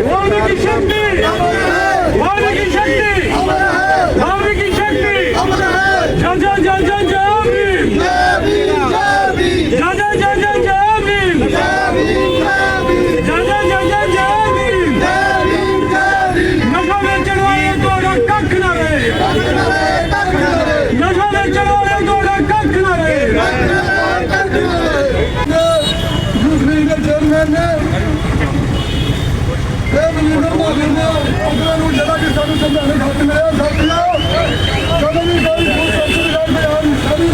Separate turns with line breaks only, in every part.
Varlık işin mi? Varlık ਉਹਨਾਂ ਨੂੰ ਜਿਹੜਾ ਕਿ ਸਾਨੂੰ ਸਮਝਾਉਣ ਦਾ ਹੱਕ ਮਿਲਿਆ। ਸਾਥੀਓ ਕਦੋਂ ਵੀ ਕੋਈ ਪੁਲਿਸ ਅਫਸਰ ਦਾ ਬਿਆਨ ਸਹੀ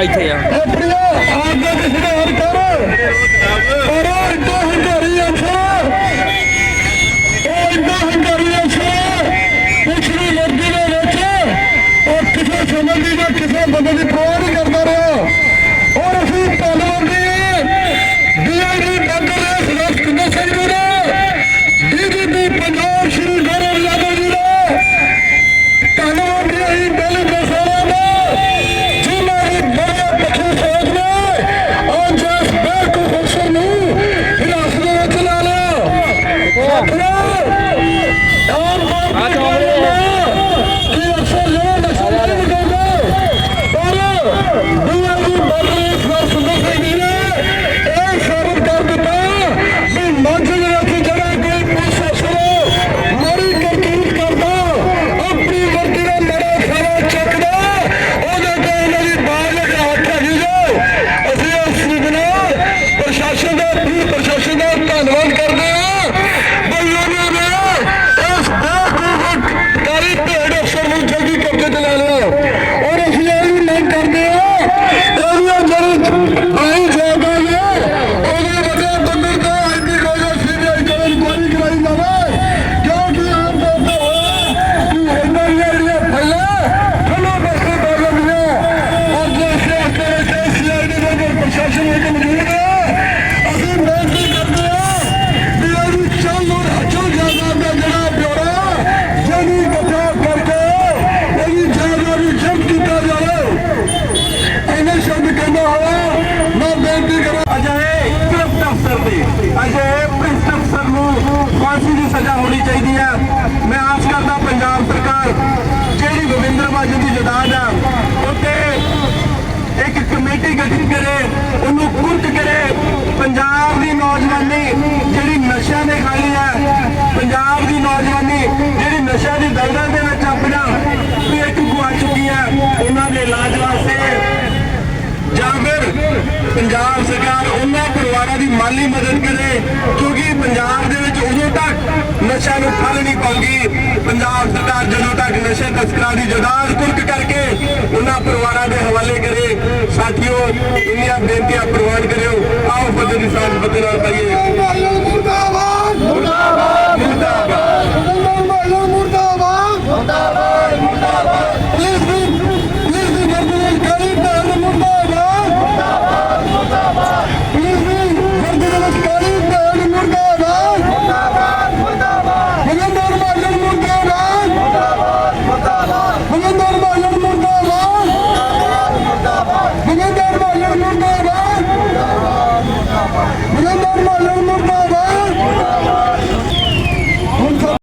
ਦੇ ਵਿੱਚ। ਉਹ ਕਿਸੇ ਸਮੇਂ ਦੀ ਜਾਂ ਕਿਸੇ ਬੰਦੇ ਦੀ ਪਰਵਾਹ ਨਹੀਂ ਕਰਦਾ ਰਿਹਾ ਔਰ ਅਸੀਂ ਧੰਨਵਾਦ ਦੀ ਡੀਆਈਡੀ ਬੰਦਰ ਦੇ ਸਦਸ ਕਿੰਨੇ ਸਿੰਘ ਜੀ ਨੇ ਡੀਜੀਪੀ ਪੰਜਾਬ ਸ਼੍ਰੀ ਗੌਰਵ ਯਾਦਵ ਜੀ ਨੇ ਧੰਨਵਾਦ ਦੀ ਅਸੀਂ ਪਹਿਲੇ ਦਸਾਂ ਦਾ ਜਿਨ੍ਹਾਂ ਦੀ ਬੜੇ ਪੱਖੀ ਸੋਚ ਨੇ ਅੱਜ ਇਸ ਬੇਕੂਫ ਅਫਸਰ ਨੂੰ ਹਿਰਾਸਤ ਦੇ ਵਿੱਚ ਲੈ ਲਿਆ ਸਾਥੀਓ ਆਮ ਬਾਤ
ਆ ਜਾਓ ਵੀਰੇ।
ਕਿ ਅਫਸਰ ਜਿਹੜਾ ਨਸ਼ਾ ਨਹੀਂ ਨਿਕਲਦਾ ਪਰ ਡੀਆਈਜੀ ਬਦਲੇ ਸਰ ਸੁੰਦਰ ਸਿੰਘ ਜੀ ਨੇ ਇਹ ਸਾਬਤ ਕਰ ਦਿੱਤਾ ਵੀ ਮੰਚ ਦੇ ਵਿੱਚ ਜਿਹੜਾ ਕੋਈ ਪੁਲਿਸ ਅਫਸਰ ਮਾੜੀ ਕਰਤੂਤ ਕਰਦਾ ਆਪਣੀ ਵਰਦੀ ਦਾ ਮੜਾ ਸਾਰਾ ਚੱਕਦਾ ਉਹਦੇ ਤੇ ਉਹਨਾਂ ਦੀ ਬਾਲ ਲਗਾ ਹੱਥ ਹੈਗੀ ਜੋ ਅਸੀਂ ਇਸ ਚੀਜ਼ ਨਾਲ ਪ੍ਰਸ਼ਾਸਨ ਦਾ ਪੂਰੀ ਪ੍ਰਸ਼ਾਸਨ ਦਾ ਧੰਨਵਾਦ ਕਰਦੇ ਹਾਂ ਬਈ ਉਹਨਾਂ ਨੇ। ਇਸ ਬੇਵਕੂਫ ਕਾਰੀ ਭੇਡ ਅਫਸਰ ਨੂੰ ਜਲਦੀ ਕਬਜ਼ੇ ਤੇ ਲੈ ਲਿਆ ਔਰ ਅਸੀਂ ਇਹ ਵੀ ਮੰਗ ਕਰਦੇ ਹਾਂ ਇਹਦੀਆਂ ਜਿਹੜੀ ਆਈ ਜਾਗਾ ਨੇ ਉਹਦੇ ਵੱਡੇ ਬੰਦਰ ਦਾ ਆਈਪੀ ਕੋਲ ਸੀਬੀਆਈ ਕੋਲ ਇਨਕੁਆਇਰੀ ਕਰਾਈ ਜਾਵੇ। ਕਿਉਂਕਿ ਆਮ ਤੌਰ ਤੇ ਹੋਇਆ ਕਿ ਇਹਨਾਂ ਦੀਆਂ ਜਿਹੜੀਆਂ ਫਾਈਲਾਂ ਥੱਲੋਂ ਬਸੇ ਬਦਲਦੀਆਂ ਜਾਂਦੀਆਂ ਔਰ ਜੇ ਇਸ ਦੇ ਸੀਆਈਡੀ ਦੇ ਪ੍ਰਸ਼ਾਸਨ ਵਿੱਚ ਮੌਜੂਦ ਹੈ ਅਸੀਂ ਬੇਨਤੀ ਕਰਦੇ ਹਾਂ ਵੀ ਇਹਦੀ ਚੱਲ ਔਰ ਅਚਲ ਜਾਇਦਾਦ ਦਾ ਜਿਹੜਾ ਬਿਊਰੋ ਜਨੀ ਇਕੱਠਾ ਕਰਕੇ ਇਹਦੀ ਜਾਇਦਾਦ ਨੂੰ ਜ਼ਬਤ ਕੀਤਾ ਜਾਵੇ ਇਹਨੇ ਸ਼ਬਦ ਕਹਿੰਦਾ ਹੋਇਆ ਮੈਂ ਬੇਨਤੀ ਕਰਾਂ
ਅਜਿਹੇ ਕ੍ਰਿਪਟ ਅਫਸਰ ਦੀ ਅਜਿਹੇ ਭ੍ਰਿਸ਼ਟ ਅਫਸਰ ਨੂੰ ਫਾਂਸੀ ਦੀ ਸਜ਼ਾ ਹੋਣੀ ਚਾਹੀਦੀ ਹੈ। ਮੈਂ ਆਸ ਕਰਦਾ ਪੰਜਾਬ ਸਰਕਾਰ, ਜਿਹੜੀ ਗੋਬਿੰਦਰ ਬਾਜੂ ਦੀ ਜਦਾਦ ਆ ਉੱਤੇ ਇੱਕ ਕਮੇਟੀ ਗਠਿਤ ਕਰੇ, ਉਹਨੂੰ ਕੁਰਕ ਕਰੇ। ਪੰਜਾਬ ਦੀ ਨੌਜਵਾਨੀ ਜਿਹੜੀ ਨਸ਼ਿਆਂ ਦੇ ਖਾਲੀ ਹੈ ਪੰਜਾਬ ਦੀ ਨੌਜਵਾਨੀ ਜਿਹੜੀ ਨਸ਼ਿਆਂ ਦੀ ਦਲਦਲ ਦੇ ਵਿੱਚ ਆਪਣਾ ਪੇਟ ਗੁਆ ਚੁੱਕੀ ਹੈ ਉਹਨਾਂ ਦੇ ਇਲਾਜ ਵਾਸਤੇ। ਜਾਂ ਫਿਰ ਪੰਜਾਬ ਸਰਕਾਰ ਉਹਨਾਂ ਪਰਿਵਾਰਾਂ ਦੀ ਮਾਲੀ ਮਦਦ ਕਰੇ, ਕਿਉਂਕਿ ਪੰਜਾਬ ਦੇ ਵਿੱਚ ਉਦੋਂ ਤੱਕ ਨਸ਼ਾ ਨੂੰ ਠੱਲ ਨਹੀਂ ਪਾਉਂਦੀ। ਪੰਜਾਬ ਸਰਕਾਰ ਜਦੋਂ ਤੱਕ ਨਸ਼ੇ ਤਸਕਰਾਂ ਦੀ ਜਦਾਦ ਕੁਰਕ ਕਰਕੇ ਉਹਨਾਂ ਪਰਿਵਾਰਾਂ ਦੇ ਹਵਾਲੇ ਕਰੇ। ਸਾਥੀਓ, ਇੰਨੀਆਂ ਬੇਨਤੀਆਂ